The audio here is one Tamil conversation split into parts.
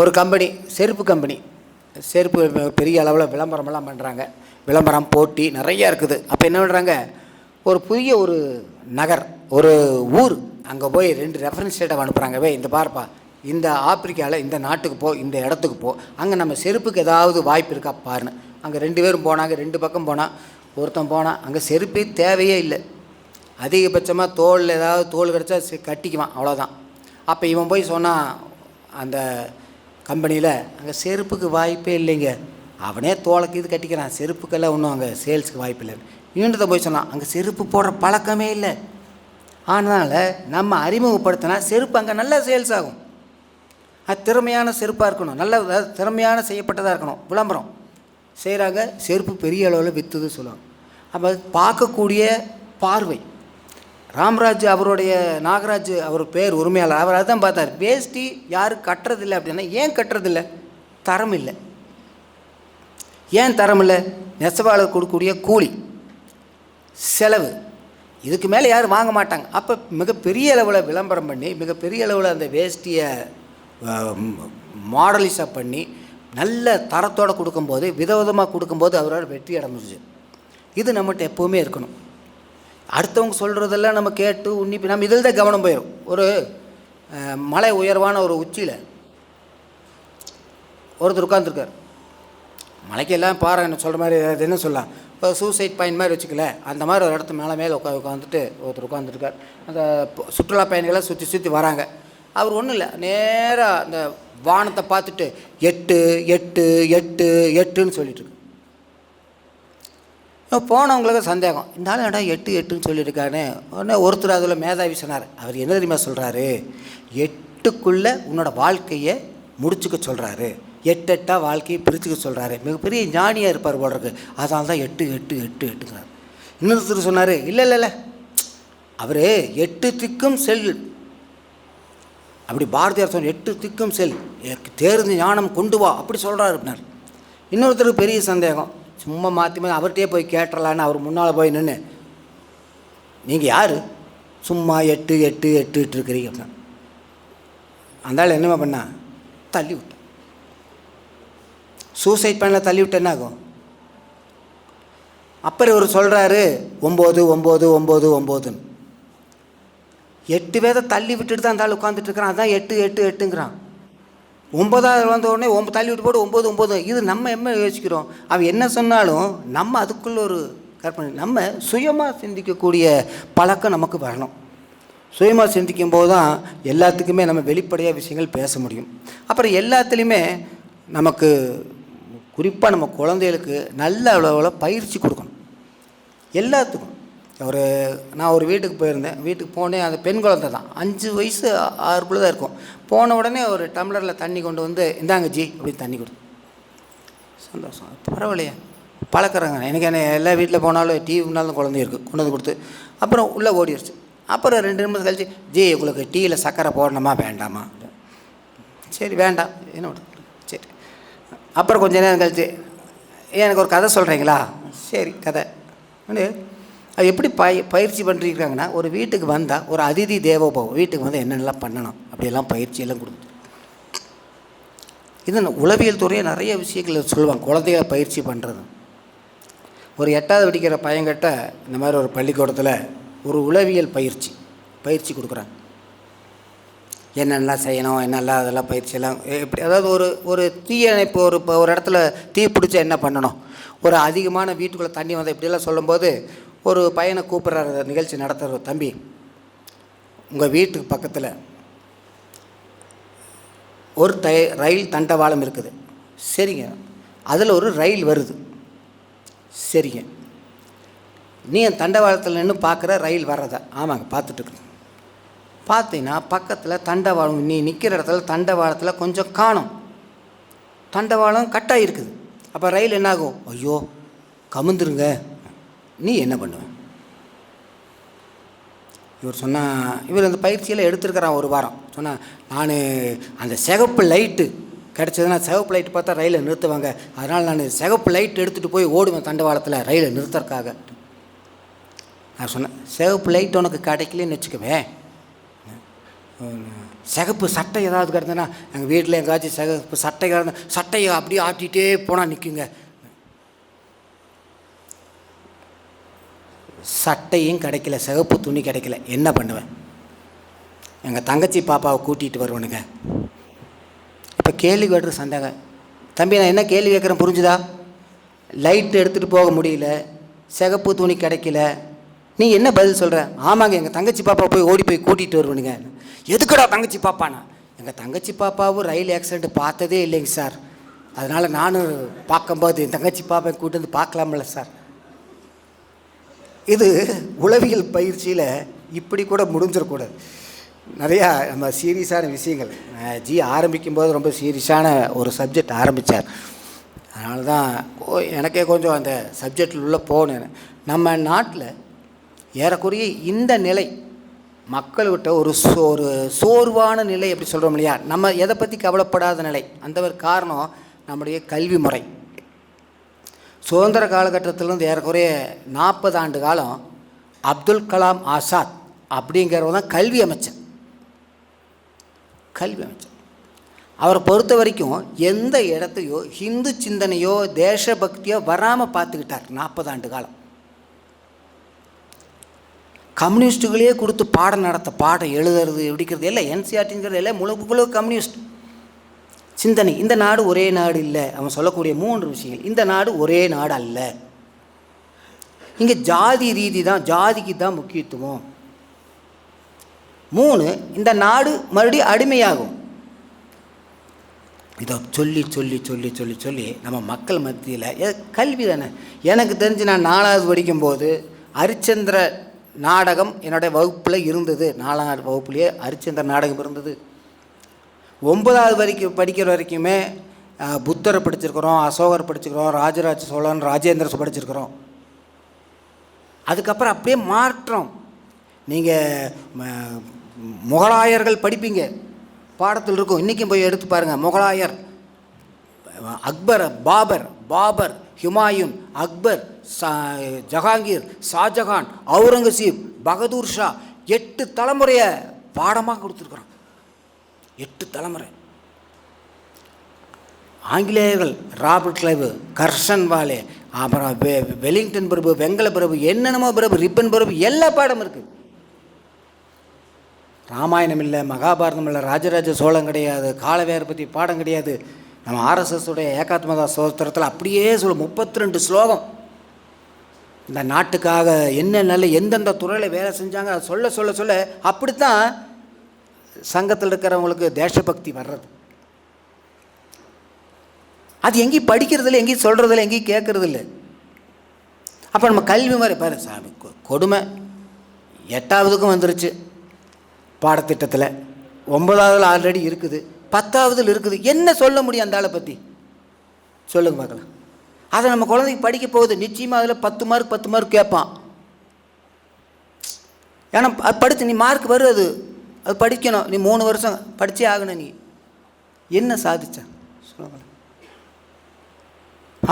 ஒரு கம்பெனி செருப்பு கம்பெனி. செருப்பு பெரிய அளவில் விளம்பரமெல்லாம் பண்ணுறாங்க விளம்பரம் போட்டி நிறையா இருக்குது. அப்போ என்ன பண்ணுறாங்க ஒரு புதிய ஒரு நகர் ஒரு ஊர் அங்கே போய் ரெண்டு ரெஃபரன்ஸ் டேட்டை அனுப்புகிறாங்க வே இந்த பார்ப்பா. இந்த ஆப்பிரிக்காவில் இந்த நாட்டுக்கு போ இந்த இடத்துக்கு போ. அங்கே நம்ம செருப்புக்கு ஏதாவது வாய்ப்பு இருக்கா பாருன்னு. அங்கே ரெண்டு பேரும் போனாங்க. ரெண்டு பக்கம் போனால் ஒருத்தன் போனான் அங்கே செருப்பே தேவையே இல்லை. அதிகபட்சமாக தோல் ஏதாவது தோல் கிடச்சா கட்டிக்குவான். அவ்வளோதான் அப்போ இவன் போய் சொன்னான் அந்த கம்பெனியில் அங்கே செருப்புக்கு வாய்ப்பே இல்லைங்க. அவனே தோலைக்கு இது கட்டிக்கிறான். செருப்புக்கெல்லாம் ஒன்றும் அங்கே சேல்ஸுக்கு வாய்ப்பு இல்லை. நீண்டதை போய் சொன்னான் அங்கே செருப்பு போடுற பழக்கமே இல்லை. அதனால் நம்ம அறிமுகப்படுத்தினா செருப்பு அங்கே நல்லா சேல்ஸ் ஆகும். அது திறமையான செருப்பாக இருக்கணும். நல்ல திறமையான செய்யப்பட்டதாக இருக்கணும். விளம்பரம். செய்கிறாங்க செருப்பு பெரிய அளவில் விற்றுது சொல்லுவாங்க. அப்போ பார்க்கக்கூடிய பார்வை. ராம்ராஜ் அவருடைய நாகராஜ் அவர் பேர் உரிமையாளர். அவர் அதான் பார்த்தார். வேஷ்டி யாரும் கட்டுறதில்லை அப்படின்னா ஏன் கட்டுறதில்ல? தரம் இல்லை. ஏன் தரம் இல்லை? நெசவாளர் கொடுக்கக்கூடிய கூலி செலவு. இதுக்கு மேலே யாரும் வாங்க மாட்டாங்க. அப்போ மிகப்பெரிய அளவில் விளம்பரம் பண்ணி மிகப்பெரிய அளவில் அந்த வேஷ்டியை மாடலிஸாக பண்ணி நல்ல தரத்தோடு கொடுக்கும்போது விதவிதமாக கொடுக்கும்போது அவரால் வெற்றி அடைஞ்சிருச்சு. இது நம்மகிட்ட எப்போவுமே இருக்கணும். அடுத்தவங்க சொல்கிறதெல்லாம் நம்ம கேட்டு உன்னிப்பு நம்ம இதில் தான் கவனம் போயிடும் ஒரு மலை உயர்வான ஒரு உச்சியில் ஒருத்தர் உட்காந்துருக்கார் மலைக்கெல்லாம் பாறை என்ன சொல்கிற மாதிரி அது என்ன சொல்லலாம்? இப்போ சூசைட் பாயிண்ட் மாதிரி வச்சுக்கல. அந்த மாதிரி ஒரு இடத்து மேலே மேலே உட்கா உட்காந்துட்டு ஒருத்தர் உட்காந்துருக்கார் அந்த சுற்றுலா பயணிகளை சுற்றி சுற்றி வராங்க. அவர் ஒன்றும் இல்லை. நேராக அந்த வானத்தை பார்த்துட்டு எட்டு எட்டு எட்டு எட்டுன்னு சொல்லிட்டுருக்கு போனவங்களுக்கு சந்தேகம். இந்த ஆள் எட்டு எட்டுன்னு சொல்லியிருக்காரு உடனே ஒருத்தர் அதில் மேதாவி சொன்னார். அவர் என்ன தெரியுமா சொல்கிறாரு எட்டுக்குள்ளே உன்னோட வாழ்க்கையை முடிச்சுக்க சொல்கிறாரு எட்டு எட்டா வாழ்க்கையை பிரிச்சுக்க சொல்கிறாரு மிகப்பெரிய ஞானியாக இருப்பார் போல அதனால தான் எட்டு எட்டு எட்டு எட்டுங்கிறார். இன்னொருத்தர் சொன்னார் இல்லை இல்லை இல்லை. அவர் எட்டு திக்கும் செல். அப்படி பாரதியார் சொன்ன எட்டு திக்கும் செல். எனக்கு தேர்ந்து ஞானம் கொண்டு வா. அப்படி சொல்கிறாரு அப்படின்னார். இன்னொருத்தருக்கு பெரிய சந்தேகம். சும்மா மாற்றி மாற்றி அவர்கிட்டயே போய் கேட்டுறலான்னு அவர் முன்னால் போய் நின்று நீங்கள் யார்? சும்மா எட்டு எட்டு எட்டு எட்டு இருக்கிறீங்க. அப்படின்னா அந்த ஆள் என்னமா பண்ணா? தள்ளி விட்டேன் சூசைட் பண்ணல தள்ளி விட்டு என்ன ஆகும்? அப்புறம் இவர் சொல்கிறாரு ஒம்பது ஒம்பது ஒம்பது ஒம்போதுன்னு. எட்டு பேரை தள்ளி விட்டுட்டு தான் அந்த ஆள் உட்காந்துட்டு இருக்கிறான். அதான் எட்டு எட்டு எட்டுங்கிறான். ஒன்பதாவது வந்த உடனே ஒம்பது தள்ளி விட்டு போட்டு ஒம்பது ஒம்பது இது நம்ம என்ன யோசிக்கிறோம். அவன் என்ன சொன்னாலும் நம்ம அதுக்குள்ள ஒரு கற்பனை நம்ம சுயமாக சிந்திக்கக்கூடிய பழக்கம் நமக்கு வரணும். சுயமாக சிந்திக்கும் போது தான் எல்லாத்துக்குமே நம்ம வெளிப்படையாக விஷயங்கள் பேச முடியும். அப்புறம் எல்லாத்துலேயுமே நமக்கு குறிப்பாக நம்ம குழந்தைகளுக்கு நல்ல அளவில் பயிற்சி கொடுக்கணும். எல்லாத்துக்கும். ஒரு நான் ஒரு வீட்டுக்கு போயிருந்தேன். வீட்டுக்கு போனேன் அந்த பெண் குழந்தை தான். அஞ்சு வயசு ஆறுக்குள்ளே தான் இருக்கும். போன உடனே ஒரு டம்ளரில் தண்ணி கொண்டு வந்து இந்தாங்க ஜி அப்படின்னு தண்ணி கொடுத்து சந்தோஷம். பரவாயில்லையே. பழக்கிறாங்க எனக்கு என்ன எல்லா வீட்டில் போனாலும் டீ முன்னாலும் குழந்தை இருக்குது கொண்டு வந்து கொடுத்து அப்புறம் உள்ளே ஓடிடுச்சு. அப்புறம் ரெண்டு நிமிஷம் கழிச்சு ஜி உங்களுக்கு டீயில் சர்க்கரை போடணுமா வேண்டாமா? சரி வேண்டாம். என்ன சரி. அப்புறம் கொஞ்ச நேரம் கழிச்சு எனக்கு ஒரு கதை சொல்கிறீங்களா சரி கதை. அது எப்படி பய பயிற்சி பண்ணிருக்காங்கன்னா ஒரு வீட்டுக்கு வந்தால் ஒரு அதிதி தேவோபவம் வீட்டுக்கு வந்து என்னென்னலாம் பண்ணணும் அப்படியெல்லாம் பயிற்சியெல்லாம் கொடுத்து இது உளவியல் துறையை நிறைய விஷயங்கள் சொல்லுவாங்க குழந்தைகளை பயிற்சி பண்ணுறது ஒரு எட்டாவது படிக்கிற பையன்கிட்ட இந்த மாதிரி ஒரு பள்ளிக்கூடத்தில் ஒரு உளவியல் பயிற்சி பயிற்சி கொடுக்குறாங்க. என்னென்னலாம் செய்யணும் என்னெல்லாம் அதெல்லாம் பயிற்சியெல்லாம் எப்படி அதாவது ஒரு ஒரு தீயணைப்பு ஒரு இப்போ ஒரு இடத்துல தீ பிடிச்சா என்ன பண்ணணும்? ஒரு அதிகமான வீட்டுக்குள்ளே தண்ணி வந்தால் இப்படியெல்லாம் சொல்லும்போது ஒரு பையனை கூப்பிட்றாரு நிகழ்ச்சி நடத்துகிற தம்பி. உங்கள் வீட்டுக்கு பக்கத்தில் ஒரு தை ரயில் தண்டவாளம் இருக்குது. சரிங்க. அதில் ஒரு ரயில் வருது. சரிங்க. நீ என் தண்டவாளத்தில் நின்று பார்க்குற ரயில் வர்றதா. ஆமாங்க பார்த்துட்ருக்குறேன் பார்த்தீங்கன்னா பக்கத்தில் தண்டவாளம் நீ நிற்கிற இடத்துல தண்டவாளத்தில் கொஞ்சம் காணும். தண்டவாளம் கட்டாக இருக்குது அப்போ ரயில் என்னாகும்? ஐயோ கமுந்துருங்க. நீ என்ன பண்ணுவ? இவர் சொன்னா இவர் அந்த பயிற்சியில் எடுத்திருக்கிறான் ஒரு வாரம். சொன்னா நான் அந்த சிகப்பு லைட்டு கிடச்சதுன்னா சிகப்பு லைட்டு பார்த்தா ரயிலை நிறுத்துவாங்க. அதனால் நான் சிகப்பு லைட் எடுத்துகிட்டு போய் ஓடுவேன் தண்டவாளத்தில் ரயிலை நிறுத்துறதுக்காக. நான் சொன்னேன் சிகப்பு லைட் உனக்கு கிடைக்கலன்னு வச்சுக்கவே சிகப்பு சட்டை ஏதாவது கிடந்ததுன்னா எங்கள் வீட்டில் எங்காச்சும் சிகப்பு சட்டை கிடந்த சட்டையை அப்படியே ஆட்டிகிட்டே போனால் நிற்குங்க சட்டையும் கிடைக்கல சிகப்பு துணி கிடைக்கல. என்ன பண்ணுவேன்? எங்கள் தங்கச்சி பாப்பாவை கூட்டிகிட்டு வருவனுங்க. இப்போ கேள்வி கேட்டுற சந்தேகம் தம்பி நான் என்ன கேள்வி கேட்குறேன் புரிஞ்சுதா? லைட் எடுத்துகிட்டு போக முடியல சிகப்பு துணி கிடைக்கல. நீ என்ன பதில் சொல்கிற ஆமாங்க எங்கள் தங்கச்சி பாப்பா போய் ஓடி போய் கூட்டிகிட்டு வருவனுங்க. எதுக்குடா தங்கச்சி பாப்பானா எங்கள் தங்கச்சி பாப்பாவும் ரயில் ஆக்சிடெண்ட் பார்த்ததே இல்லைங்க சார். அதனால் நானும் பார்க்கும்போது என் தங்கச்சி பாப்பா கூட்டு வந்து பார்க்கலாம்ல சார். இது உளவியல் பயிற்சியில் இப்படி கூட முடிஞ்சிடக்கூடாது. நிறையா நம்ம சீரியஸான விஷயங்கள். ஜி ஜி ஆரம்பிக்கும்போது ரொம்ப சீரியஸான ஒரு சப்ஜெக்ட் ஆரம்பித்தார் அதனால தான் எனக்கே கொஞ்சம் அந்த சப்ஜெக்டில் உள்ள போனேன் நம்ம நாட்டில் ஏறக்குறைய இந்த நிலை மக்கள்கிட்ட ஒரு சோ ஒரு சோர்வான நிலை எப்படி சொல்கிறோம் இல்லையா? நம்ம எதை பற்றி கவலைப்படாத நிலை அந்த ஒரு காரணம் நம்முடைய கல்வி முறை. சுதந்திர காலகட்டத்திலேருந்து ஏறக்குறைய நாற்பது ஆண்டு காலம் அப்துல் கலாம் ஆசாத் அப்படிங்கிறவர் தான் கல்வி அமைச்சர். கல்வி அமைச்சர். அவரை பொறுத்த வரைக்கும் எந்த இடத்தையோ ஹிந்து சிந்தனையோ தேசபக்தியோ வராமல் பார்த்துக்கிட்டார் நாற்பது ஆண்டு காலம். கம்யூனிஸ்ட்டுகளையே கொடுத்து பாடம் நடத்த பாடம் எழுதுறது எடுக்கிறது எல்லாம் என்சிஆர்டிங்கிறது எல்லாம் முழு முழு கம்யூனிஸ்ட். சிந்தனை. இந்த நாடு ஒரே நாடு இல்லை. அவன் சொல்லக்கூடிய மூன்று விஷயங்கள். இந்த நாடு ஒரே நாடு அல்ல. இங்கே ஜாதி ரீதி தான் ஜாதிக்கு தான் முக்கியத்துவம். மூணு இந்த நாடு மறுபடியும் அடிமையாகும். இதை சொல்லி சொல்லி சொல்லி சொல்லி சொல்லி நம்ம மக்கள் மத்தியில் கல்வி தானே. எனக்கு தெரிஞ்சு நான் நாலாவது படிக்கும்போது ஹரிச்சந்திர நாடகம் என்னுடைய வகுப்பில் இருந்தது. நாலாவது வகுப்புலேயே ஹரிச்சந்திர நாடகம் இருந்தது. ஒன்பதாவது வரைக்கும் படிக்கிற வரைக்குமே புத்தரை படிச்சிருக்கிறோம் அசோகர் படிச்சிருக்கிறோம் ராஜராஜ சோழன் ராஜேந்திர படிச்சிருக்கிறோம். அதுக்கப்புறம் அப்படியே மாற்றம். நீங்கள் முகலாயர்கள் படிப்பீங்க. பாடத்தில் இருக்கும். இன்றைக்கும் போய் எடுத்து பாருங்கள் முகலாயர் அக்பர் பாபர் பாபர் ஹுமாயூன் அக்பர் சா ஜஹாங்கீர் ஷாஜஹான் அவுரங்கசீப் பகதூர் ஷா எட்டு தலைமுறையை பாடமாக கொடுத்துருக்குறான். எட்டு தலைமுறை. ஆங்கிலேயர்கள் ராபர்ட் கிளைவு கர்ஷன் வாலே அப்புறம் வெ- வெலிங்டன் பிரபு வெங்கல பிரபு என்னென்னமோ பிரபு ரிப்பன் பிரபு எல்லா பாடம் இருக்குது ராமாயணம் இல்லை மகாபாரதம் இல்லை ராஜராஜ சோழன் கிடையாது காலவேர் பற்றி பாடம் கிடையாது. நம்ம ஆர்எஸ்எஸுடைய ஏகாத்மதா சோத்திரத்தில் அப்படியே சொல்ல முப்பத்தி ரெண்டு ஸ்லோகம். இந்த நாட்டுக்காக என்ன நல்ல எந்தெந்த துறையில் வேலை செஞ்சாங்க அதை சொல்ல சொல்ல சொல்ல அப்படித்தான் சங்கத்தில் இருக்கிறவங்களுக்கு தேசபக்தி வர்றது. அது எங்கேயும் படிக்கிறதில்ல எங்கேயும் சொல்கிறதில்ல எங்கேயும் கேட்குறதில்ல அப்போ நம்ம கல்வி மாதிரி பாரு சாமி கொடுமை. எட்டாவதுக்கும் வந்துருச்சு. பாடத்திட்டத்தில் ஒன்பதாவதுல ஆல்ரெடி இருக்குது. பத்தாவதுல இருக்குது. என்ன சொல்ல முடியும் அந்த ஆளை பற்றி சொல்லுங்க பார்க்கலாம். அதை நம்ம குழந்தைக்கு படிக்க போகுது நிச்சயமாக அதில் பத்து மார்க் பத்து மார்க் கேட்பான். ஏன்னா அது படித்து நீ மார்க் வரும் அது அது படிக்கணும். நீ மூணு வருஷம் படித்தே ஆகணும் நீ. என்ன சாதிச்ச? சொல்லுங்கள்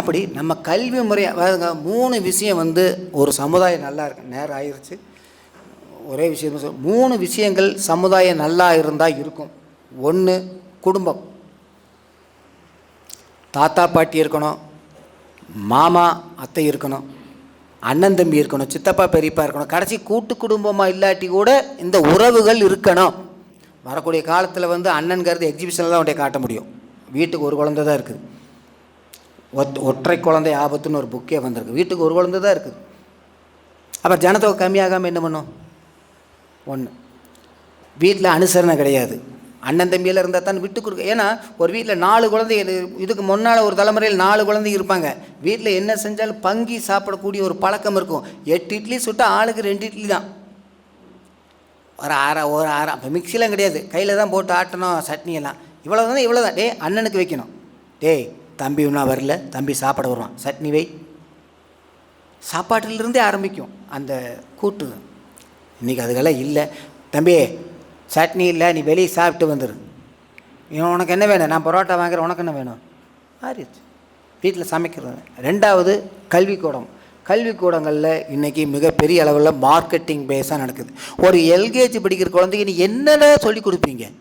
அப்படி நம்ம கல்வி முறை மூணு விஷயம் வந்து ஒரு சமுதாயம் நல்லா இருக்கு. நேரம் ஆயிடுச்சு ஒரே விஷயம் சொல் மூணு விஷயங்கள் சமுதாயம் நல்லா இருந்தால் இருக்கும். ஒன்று குடும்பம். தாத்தா பாட்டி இருக்கணும். மாமா அத்தை இருக்கணும். அண்ணன் தம்பி இருக்கணும் சித்தப்பா பெரியப்பா இருக்கணும். கடைசி கூட்டு குடும்பமாக இல்லாட்டி கூட இந்த உறவுகள் இருக்கணும். வரக்கூடிய காலத்தில் வந்து அண்ணன்கிறது எக்ஸிபிஷனில் தான் உடைய காட்ட முடியும். வீட்டுக்கு ஒரு குழந்தை தான் இருக்குது. ஒத் ஒற்றை குழந்தை ஆபத்துன்னு ஒரு புக்கே வந்திருக்கு. வீட்டுக்கு ஒரு குழந்தை தான் இருக்குது. அப்போ ஜனத்தொகை கம்மியாகாமல் என்ன பண்ணும்? ஒன்று வீட்டில் அனுசரணை கிடையாது. அண்ணன் தம்பியில் இருந்தால் தான் விட்டு கொடுக்க. ஏன்னா ஒரு வீட்டில் நாலு குழந்தை இது- இதுக்கு முன்னால் ஒரு தலைமுறையில் நாலு குழந்தைங்க இருப்பாங்க. வீட்டில் என்ன செஞ்சாலும் பங்கி சாப்பிடக்கூடிய ஒரு பழக்கம் இருக்கும். எட்டு இட்லி சுட்டால் ஆளுக்கு ரெண்டு இட்லி தான். ஒரு அரை ஒரு அரை அப்போ மிக்சிலாம் கிடையாது. கையில் தான் போட்டு ஆட்டணும் சட்னி எல்லாம். இவ்வளோ தான் இவ்வளோ தான். டே அண்ணனுக்கு வைக்கணும். டேய் தம்பி இன்னும் வரல. தம்பி சாப்பிட வருவான். சட்னி வை. சாப்பாட்டிலிருந்தே ஆரம்பிக்கும் அந்த கூட்டு. இன்றைக்கி அதுக்கெல்லாம் இல்லை. தம்பி சட்னி இல்லை நீ வெளியே சாப்பிட்டு வந்துடு இவன் உனக்கு என்ன வேணும்? நான் பரோட்டா வாங்குறேன் உனக்கு என்ன வேணும்? மாறிடுச்சு. வீட்டில் சமைக்கிறது. ரெண்டாவது கல்விக்கூடம். கல்விக்கூடங்களில் இன்றைக்கி மிகப்பெரிய அளவில் மார்க்கெட்டிங் பேஸாக நடக்குது. ஒரு எல்கேஜி படிக்கிற குழந்தைக்கு நீ என்னென்ன சொல்லி கொடுப்பீங்க?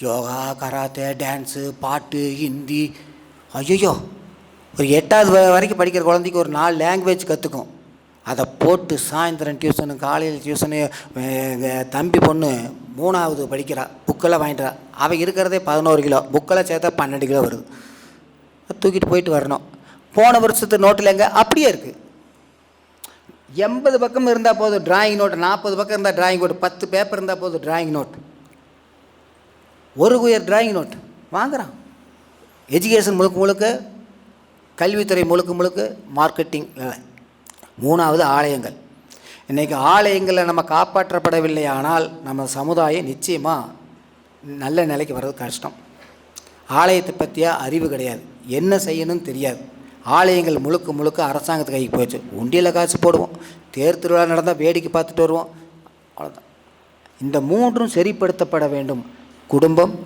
யோகா கராத்தே டான்ஸு பாட்டு ஹிந்தி. ஐயோ ஒரு எட்டாவது வரைக்கும் படிக்கிற குழந்தைக்கு ஒரு நாலு லாங்குவேஜ் கற்றுக்கும் அதை போட்டு சாயந்தரம் டியூஷனு காலையில் டியூஷனு தம்பி பொண்ணு மூணாவது படிக்கிறா புக்கெல்லாம் வாங்கிட்டுறா அவள் இருக்கிறதே பதினோரு கிலோ. புக்கெல்லாம் சேர்த்தா பன்னெண்டு கிலோ வருது. தூக்கிட்டு போயிட்டு வரணும். போன வருஷத்து நோட்டில் எங்கே? அப்படியே இருக்குது எண்பது பக்கம் இருந்தால் போதும் டிராயிங் நோட் நாற்பது பக்கம் இருந்தால் டிராயிங் நோட் பத்து பேப்பர் இருந்தால் போதும் டிராயிங் நோட் ஒரு உயர் டிராயிங் நோட் வாங்குறான். எஜுகேஷன் முழுக்க முழுக்க கல்வித்துறை முழுக்க முழுக்க மார்க்கெட்டிங் வேலை மூணாவது ஆலயங்கள். இன்றைக்கி ஆலயங்களை நம்ம காப்பாற்றப்படவில்லை ஆனால் நம்ம சமுதாயம் நிச்சயமாக நல்ல நிலைக்கு வர்றது கஷ்டம். ஆலயத்தை பற்றிய அறிவு கிடையாது. என்ன செய்யணும்னு தெரியாது. ஆலயங்கள் முழுக்க முழுக்க அரசாங்கத்து கைக்கு போயிடுச்சு. உண்டியில் காசு போடுவோம். தேர் திருவிழா நடந்தால் வேடிக்கை பார்த்துட்டு வருவோம். அவ்வளோதான் இந்த மூன்றும் சரிப்படுத்தப்பட வேண்டும். குடும்பம்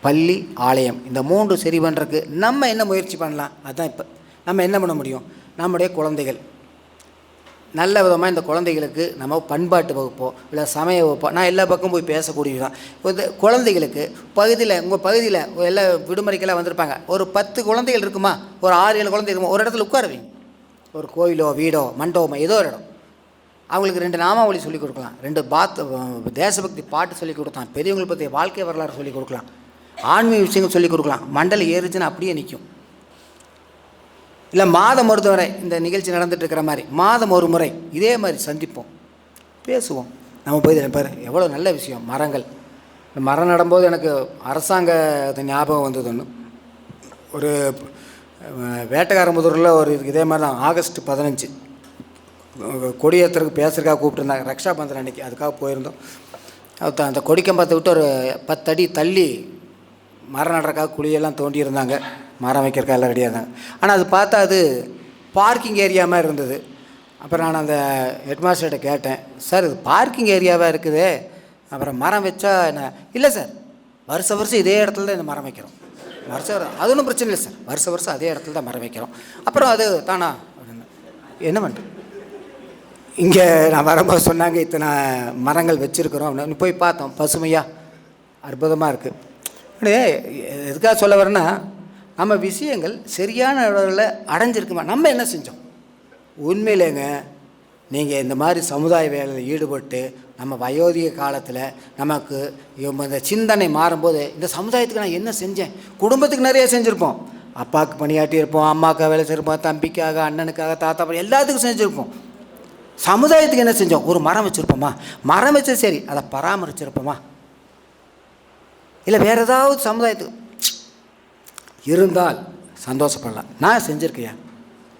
பள்ளி ஆலயம். இந்த மூன்று சரி பண்ணுறதுக்கு நம்ம என்ன முயற்சி பண்ணலாம்? அதுதான் இப்போ. நம்ம என்ன பண்ண முடியும்? நம்முடைய குழந்தைகள். நல்ல விதமாக இந்த குழந்தைகளுக்கு நம்ம பண்பாட்டு வகுப்போ இல்லை சமய வகுப்போ நான் எல்லா பக்கமும் போய் பேசக்கூடியதான் இந்த குழந்தைகளுக்கு பகுதியில் உங்கள் பகுதியில் எல்லா விடுமுறைக்கெல்லாம் வந்திருப்பாங்க. ஒரு பத்து குழந்தைகள் இருக்குமா? ஒரு ஆறு ஏழு குழந்தை இருக்குமா? ஒரு இடத்துல உட்கார வைங்க ஒரு கோயிலோ வீடோ மண்டபமோ ஏதோ ஒரு இடம். அவங்களுக்கு ரெண்டு நாமாவளி சொல்லிக் கொடுக்கலாம். ரெண்டு பாத் தேசபக்தி பாட்டு சொல்லிக் கொடுக்கலாம். பெரியவங்களை பற்றிய வாழ்க்கை வரலாறு சொல்லிக் கொடுக்கலாம். ஆன்மீக விஷயங்கள் சொல்லிக் கொடுக்கலாம். மண்டல் ஏறுச்சுன்னா அப்படியே நிற்கும் இல்லை மாதம் ஒரு முறை இந்த நிகழ்ச்சி நடந்துட்டு இருக்கிற மாதிரி மாதம் ஒரு முறை இதே மாதிரி சந்திப்போம். பேசுவோம். நம்ம போய் இதில் பாரு எவ்வளோ நல்ல விஷயம் மரங்கள். இந்த மரம் நடும்போது எனக்கு அரசாங்க ஞாபகம் வந்தது ஒன்று ஒரு அஹ், வேட்டைக்காரமுதூரில் ஒரு இதே மாதிரி தான் ஆகஸ்ட் பதினஞ்சு. கொடியேற்றுறதுக்கு பேசுறதுக்காக கூப்பிட்டுருந்தாங்க ரக்ஷா பந்தன் அன்னைக்கு அதுக்காக போயிருந்தோம். அது அந்த கொடிக்கம்பத்தை விட்டு ஒரு பத்தடி தள்ளி மரம் நடுறக்காக குழியெல்லாம் தோண்டியிருந்தாங்க. மரம் வைக்கிறக்கா எல்லாம் ரெடியாக இருந்தாங்க. ஆனால் அது பார்த்தா அது பார்க்கிங் ஏரியா மாதிரி இருந்தது. அப்புறம் நான் அந்த ஹெட்மாஸ்டர்கிட்ட கேட்டேன் சார் இது பார்க்கிங் ஏரியாவாக இருக்குதே. அப்புறம் மரம் வச்சா என்ன? இல்லை சார். வருஷ வருஷம் இதே இடத்துல தான் இந்த மரம் வைக்கிறோம். வருஷ வரு- அது ஒன்றும் பிரச்சனை இல்லை சார். வருஷ வருஷம் அதே இடத்துல தான் மரம் வைக்கிறோம். அப்புறம் அது தானா என்ன பண்ணுறது இங்கே நான் வரும்போது சொன்னாங்க இத்தனை மரங்கள் வச்சுருக்குறோம். அப்படின்னு. போய் பார்த்தோம். பசுமையாக அற்புதமாக இருக்குது அப்படியே எதுக்காக சொல்ல வரேன்னா நம்ம விஷயங்கள் சரியான அளவில் அடைஞ்சிருக்குமா? நம்ம என்ன செஞ்சோம்? உண்மையிலேங்க நீங்கள் இந்த மாதிரி சமுதாய வேலையில் ஈடுபட்டு நம்ம வயோதிக காலத்தில் நமக்கு இந்த சிந்தனை மாறும்போது இந்த சமுதாயத்துக்கு நான் என்ன செஞ்சேன்? குடும்பத்துக்கு நிறைய செஞ்சுருப்போம். அப்பாவுக்கு பணியாட்டி இருப்போம் அம்மாவுக்காக வேலை செய்யிருப்போம் தம்பிக்காக அண்ணனுக்காக தாத்தா பாட்டி எல்லாத்துக்கும் செஞ்சுருப்போம். சமுதாயத்துக்கு என்ன செஞ்சோம்? ஒரு மரம் வச்சுருப்போமா? மரம் வச்சது சரி அதை பராமரிச்சிருப்போமா? இல்லை வேறு ஏதாவது சமுதாயத்துக்கு இருந்தால் சந்தோஷப்படலாம். நான் செஞ்சுருக்கேன்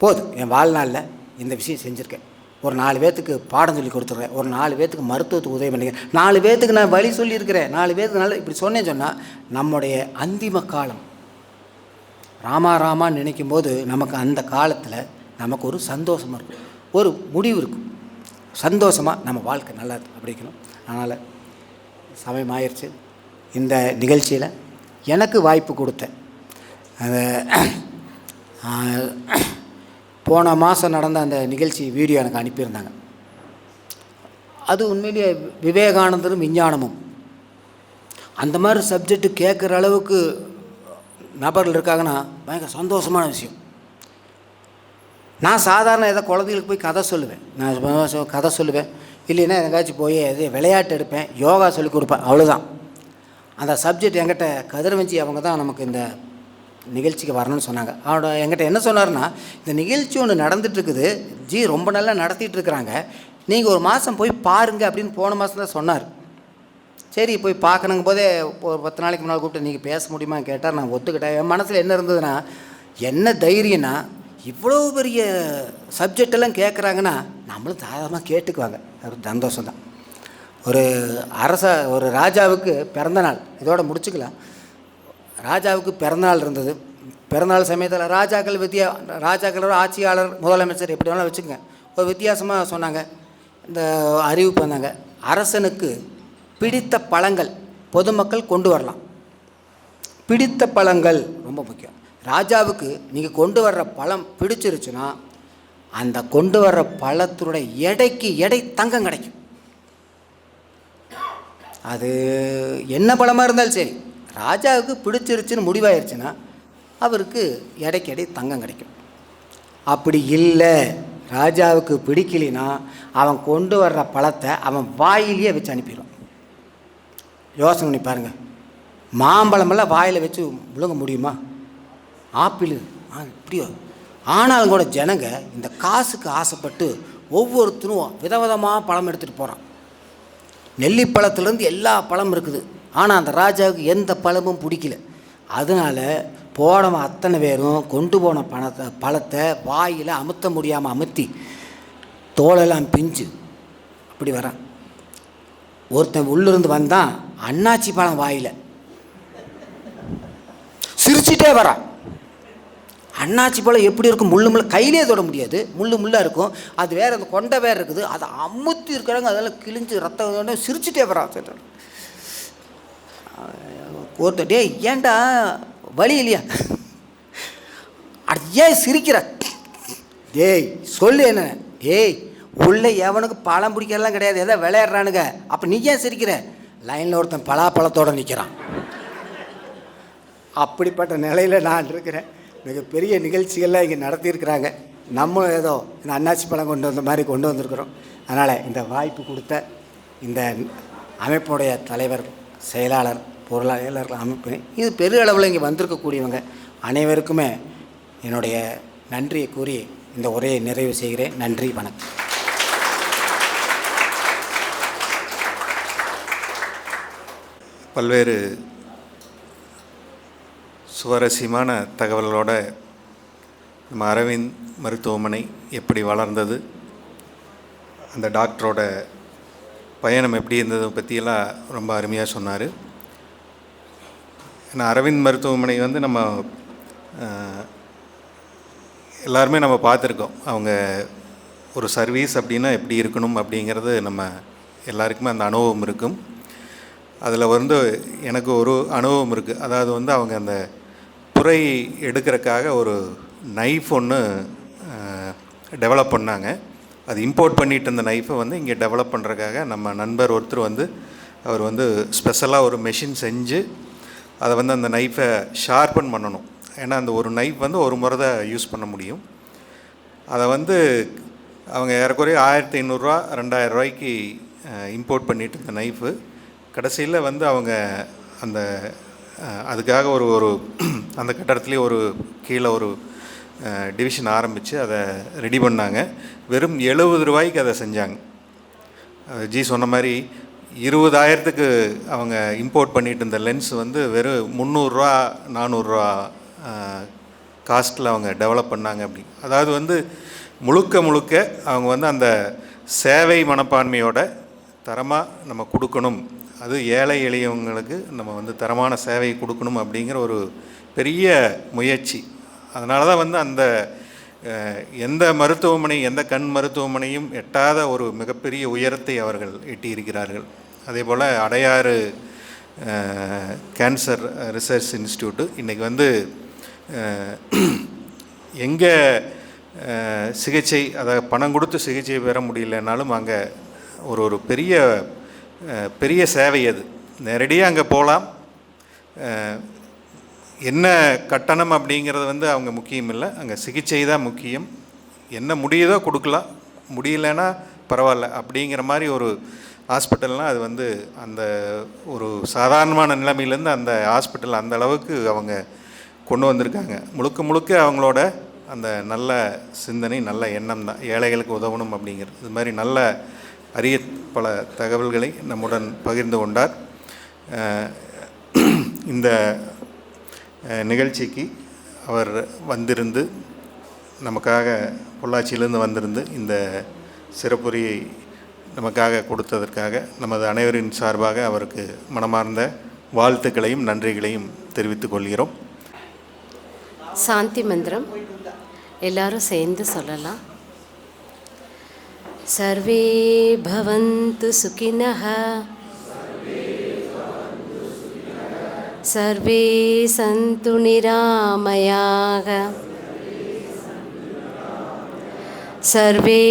போதும் என் வாழ்நாளில் இந்த விஷயம் செஞ்சுருக்கேன். ஒரு நாலு பேர்த்துக்கு பாடம் சொல்லி கொடுத்துருக்கேன் ஒரு நாலு பேர்த்துக்கு மருத்துவத்துக்கு உதவி பண்ணிக்கிறேன். நாலு பேர்த்துக்கு நான் வழி சொல்லியிருக்கிறேன். நாலு பேர்த்துக்கு நல்ல இப்படி சொன்னேன்னு சொன்னால் நம்முடைய அந்திம காலம் ராமா ராமான்னு நினைக்கும் போது நமக்கு அந்த காலத்தில் நமக்கு ஒரு சந்தோஷமாக இருக்கும். ஒரு முடிவு இருக்கும். சந்தோஷமாக நம்ம வாழ்க்கை நல்லா அப்படிக்கணும். அதனால் சமயம் ஆயிடுச்சு இந்த நிகழ்ச்சியில் எனக்கு வாய்ப்பு கொடுத்தேன் அந்த போன மாதம் நடந்த அந்த நிகழ்ச்சி வீடியோ எனக்கு அனுப்பியிருந்தாங்க. அது உண்மையிலேயே விவேகானந்தரும் விஞ்ஞானமும். அந்த மாதிரி சப்ஜெக்டு கேட்குற அளவுக்கு நபர்கள் இருக்காங்கன்னா பயங்கர சந்தோஷமான விஷயம். நான் சாதாரண ஏதோ குழந்தைகளுக்கு போய் கதை சொல்லுவேன். நான் கதை சொல்லுவேன். இல்லைன்னா எங்காச்சும் போய் எது விளையாட்டு எடுப்பேன் யோகா சொல்லிக் கொடுப்பேன் அவ்வளோதான் அந்த சப்ஜெக்ட் என்கிட்ட கதிரவஞ்சி அவங்க தான் நமக்கு இந்த நிகழ்ச்சிக்கு வரணும்னு சொன்னாங்க. அவனோட என்கிட்ட என்ன சொன்னார்னா இந்த நிகழ்ச்சி ஒன்று நடந்துட்டுருக்குது. ஜி ரொம்ப நல்லா நடத்திட்டு இருக்கிறாங்க நீங்கள் ஒரு மாதம் போய் பாருங்க அப்படின்னு போன மாதம் தான் சொன்னார். சரி போய் பார்க்கணுங்க போதே ஒரு பத்து நாளைக்கு முன்னால் கூப்பிட்டு நீங்கள் பேச முடியுமான்னு கேட்டார். நான் ஒத்துக்கிட்டேன். என் மனசில் என்ன இருந்ததுன்னா என்ன தைரியம்னா இவ்வளோ பெரிய சப்ஜெக்ட் எல்லாம் கேட்குறாங்கன்னா நம்மளும் தாராளமாக கேட்டுக்குவாங்க. ஒரு சந்தோஷம் தான் ஒரு அரச ஒரு ராஜாவுக்கு பிறந்த நாள். இதோட முடிச்சுக்கலாம். ராஜாவுக்கு பிறந்தநாள் இருந்தது. பிறந்தநாள் சமயத்தில் ராஜாக்கள் வித்தியா ராஜாக்கள் ஆட்சியாளர் முதலமைச்சர் எப்படி வேணாலும் வச்சுக்கோங்க. ஒரு வித்தியாசமாக சொன்னாங்க. இந்த அறிவிப்பு வந்தாங்க. அரசனுக்கு பிடித்த பழங்கள் பொதுமக்கள் கொண்டு வரலாம். பிடித்த பழங்கள் ரொம்ப முக்கியம். ராஜாவுக்கு நீங்கள் கொண்டு வர்ற பழம் பிடிச்சிருச்சுன்னா அந்த கொண்டு வர்ற பழத்தினுடைய எடைக்கு எடை தங்கம் கிடைக்கும். அது என்ன பழமாக இருந்தாலும் சரி. ராஜாவுக்கு பிடிச்சிருச்சுன்னு முடிவாயிருச்சுன்னா அவருக்கு எடைக்கு தங்கம் கிடைக்கும். அப்படி இல்லை. ராஜாவுக்கு பிடிக்கலைன்னா அவன் கொண்டு வர்ற பழத்தை அவன் வாயிலேயே வச்சு அனுப்பிடுவான். யோசனை பண்ணி பாருங்கள் மாம்பழமெல்லாம் வாயில் வச்சு விழுங்க முடியுமா? ஆப்பிள். ஆ இப்படியோ. ஆனாலும் கூட ஜனங்க இந்த காசுக்கு ஆசைப்பட்டு ஒவ்வொருத்தரும் விதவிதமாக பழம் எடுத்துகிட்டு போகிறான் நெல்லிப்பழத்துலேருந்து எல்லா பழம் இருக்குது. ஆனால் அந்த ராஜாவுக்கு எந்த பழமும் பிடிக்கல. அதனால போனவன் அத்தனை பேரும் கொண்டு போன பணத்தை பழத்தை வாயில் அமுத்த முடியாமல் அமுத்தி தோலெல்லாம் பிஞ்சு அப்படி வரான். ஒருத்தன் உள்ளிருந்து வந்தான் அண்ணாச்சி பழம் வாயில். சிரிச்சிட்டே வரான். அண்ணாச்சி பழம் எப்படி இருக்கும்? முள்ளு முள்ள கையிலே தொட முடியாது. முள்ளு முள்ளாக இருக்கும். அது வேறு அந்த கொண்டை வேறு இருக்குது. அதை அமுத்தி இருக்கிறாங்க. அதெல்லாம் கிழிஞ்சு ரத்தம் சிரிச்சிட்டே வரான். சொல்றான். ஒருத்தர் டே ஏன்டா? வழி இல்லையா? அது ஏன் சிரிக்கிற. டேய் சொல்லு என்ன? டேய் உள்ளே எவனுக்கு பழம் பிடிக்கிறலாம் கிடையாது. எதை விளையாடுறானுங்க. அப்போ நீ ஏன் சிரிக்கிற? லைனில் ஒருத்தன் பலாப்பழத்தோட நிற்கிறான் அப்படிப்பட்ட நிலையில் நான் இருக்கிறேன். மிகப்பெரிய நிகழ்ச்சிகள்லாம் இங்கே நடத்தியிருக்கிறாங்க. நம்மளும் ஏதோ இந்த அன்னாச்சி பழம் கொண்டு வந்த மாதிரி கொண்டு வந்திருக்கிறோம். அதனால் இந்த வாய்ப்பு கொடுத்த இந்த அமைப்புடைய தலைவர் செயலாளர் பொருளாளர்கள் அமைப்பு. இது பெரிய அளவில் இங்கே வந்திருக்கக்கூடியவங்க அனைவருக்குமே என்னுடைய நன்றியை கூறி இந்த உரையை நிறைவு செய்கிறேன். நன்றி வணக்கம். பல்வேறு சுவாரஸ்யமான தகவல்களோட நம்ம அரவிந்த் மருத்துவமனை எப்படி வளர்ந்தது அந்த டாக்டரோட பயணம் எப்படி இருந்ததை பற்றியெல்லாம் ரொம்ப அருமையாக சொன்னார். ஏன்னா அரவிந்த் மருத்துவமனை வந்து நம்ம எல்லாருமே நம்ம பார்த்துருக்கோம். அவங்க ஒரு சர்வீஸ் அப்படின்னா எப்படி இருக்கணும் அப்படிங்கிறது நம்ம எல்லாருக்குமே அந்த அனுபவம் இருக்கும். அதில் வந்து எனக்கு ஒரு அனுபவம் இருக்குது அதாவது வந்து அவங்க அந்த புரை எடுக்கிறக்காக ஒரு நைஃப் ஒன்று டெவலப் பண்ணாங்க. அது இம்போர்ட் பண்ணிட்டு இருந்த நைஃபை வந்து இங்கே டெவலப் பண்ணுறதுக்காக நம்ம நண்பர் ஒருத்தர் வந்து அவர் வந்து ஸ்பெஷலாக ஒரு மெஷின் செஞ்சு அதை வந்து அந்த நைஃபை ஷார்பன் பண்ணணும். ஏன்னா அந்த ஒரு நைஃப் வந்து ஒரு முறை தான் யூஸ் பண்ண முடியும். அதை வந்து அவங்க ஏறக்குறைய ஆயிரத்தி ஐநூறுரூவா ரெண்டாயிரம் ரூபாய்க்கு இம்போர்ட் பண்ணிட்டு இருந்த நைஃபு கடைசியில் வந்து அவங்க அந்த அதுக்காக ஒரு ஒரு அந்த கட்டடத்துலேயே ஒரு கீழே ஒரு டிவிஷன் ஆரம்பித்து அதை ரெடி பண்ணாங்க. வெறும் எழுபது ரூபாய்க்கு அதை செஞ்சாங்க. ஜி சொன்ன மாதிரி இருபதாயிரத்துக்கு அவங்க இம்போர்ட் பண்ணிட்டு இருந்த லென்ஸ் வந்து வெறும் முந்நூறுரூவா நானூறுரூவா காஸ்ட்டில் அவங்க டெவலப் பண்ணாங்க அப்படி. அதாவது வந்து முழுக்க முழுக்க அவங்க வந்து அந்த சேவை மனப்பான்மையோட தரமாக நம்ம கொடுக்கணும். அது ஏழை எளியவங்களுக்கு நம்ம வந்து தரமான சேவை கொடுக்கணும் அப்படிங்கிற ஒரு பெரிய முயற்சி. அதனால தான் வந்து அந்த எந்த மருத்துவமனை எந்த கண் மருத்துவமனையும் எட்டாத ஒரு மிகப்பெரிய உயரத்தை அவர்கள் எட்டியிருக்கிறார்கள். அதே போல் அடையாறு கேன்சர் ரிசர்ச் இன்ஸ்டியூட்டு. இன்றைக்கி வந்து எங்கே சிகிச்சை அதை பணம் கொடுத்து சிகிச்சை பெற முடியலனாலும் அங்கே ஒரு ஒரு பெரிய பெரிய சேவை அது. நேரடியாக அங்கே போகலாம் என்ன கட்டணம் அப்படிங்கிறது வந்து அவங்க முக்கியம் இல்லை. அங்கே சிகிச்சை தான் முக்கியம். என்ன முடியுதோ கொடுக்கலாம். முடியலன்னா பரவாயில்ல அப்படிங்கிற மாதிரி ஒரு ஹாஸ்பிட்டல்னால் அது வந்து அந்த ஒரு சாதாரணமான நிலைமையிலேருந்து அந்த ஹாஸ்பிட்டல் அந்த அளவுக்கு அவங்க கொண்டு வந்திருக்காங்க. முழுக்க முழுக்க அவங்களோட அந்த நல்ல சிந்தனை நல்ல எண்ணம் தான். ஏழைகளுக்கு உதவணும் அப்படிங்கிறது இது மாதிரி நல்ல அரிய பல தகவல்களை நம்முடன் பகிர்ந்து கொண்டார். இந்த நிகழ்ச்சிக்கு அவர் வந்திருந்து நமக்காக பொள்ளாச்சியிலேருந்து வந்திருந்து இந்த சிறப்புரையை நமக்காக கொடுத்ததற்காக நமது அனைவரின் சார்பாக அவருக்கு மனமார்ந்த வாழ்த்துக்களையும் நன்றிகளையும் தெரிவித்துக் கொள்கிறோம். சாந்தி மந்திரம். எல்லாரும் சேர்ந்து சொல்லலாம். சர்வே பவந்து சுகினः சர்வே சந்து நிராமயாக. सर्वे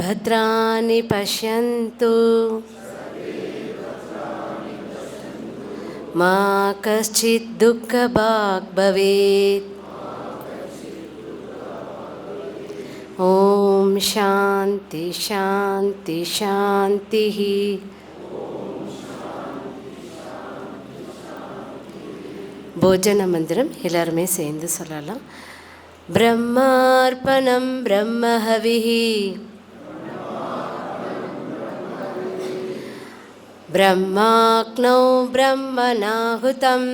भद्राणि पश्यन्तु मा कश्चित् दुःखभाग् भवेत् ॐ शान्ति शान्ति शान्तिः போஜன மந்திரம் எல்லாருமே சேர்ந்து சொல்லலாம் ब्रह्मार्पणं ब्रह्महविः ब्रह्माग्नौ ब्रह्मनाहुतं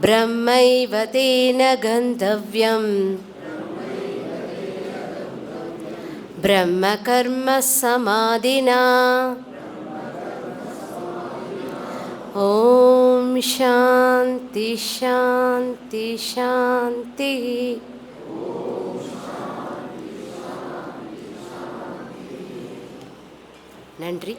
ब्रह्मैव तेन गन्तव्यम्। ब्रह्मकर्मसमाधिना। ॐ शान्ति शान्ति शान्तिः நன்றி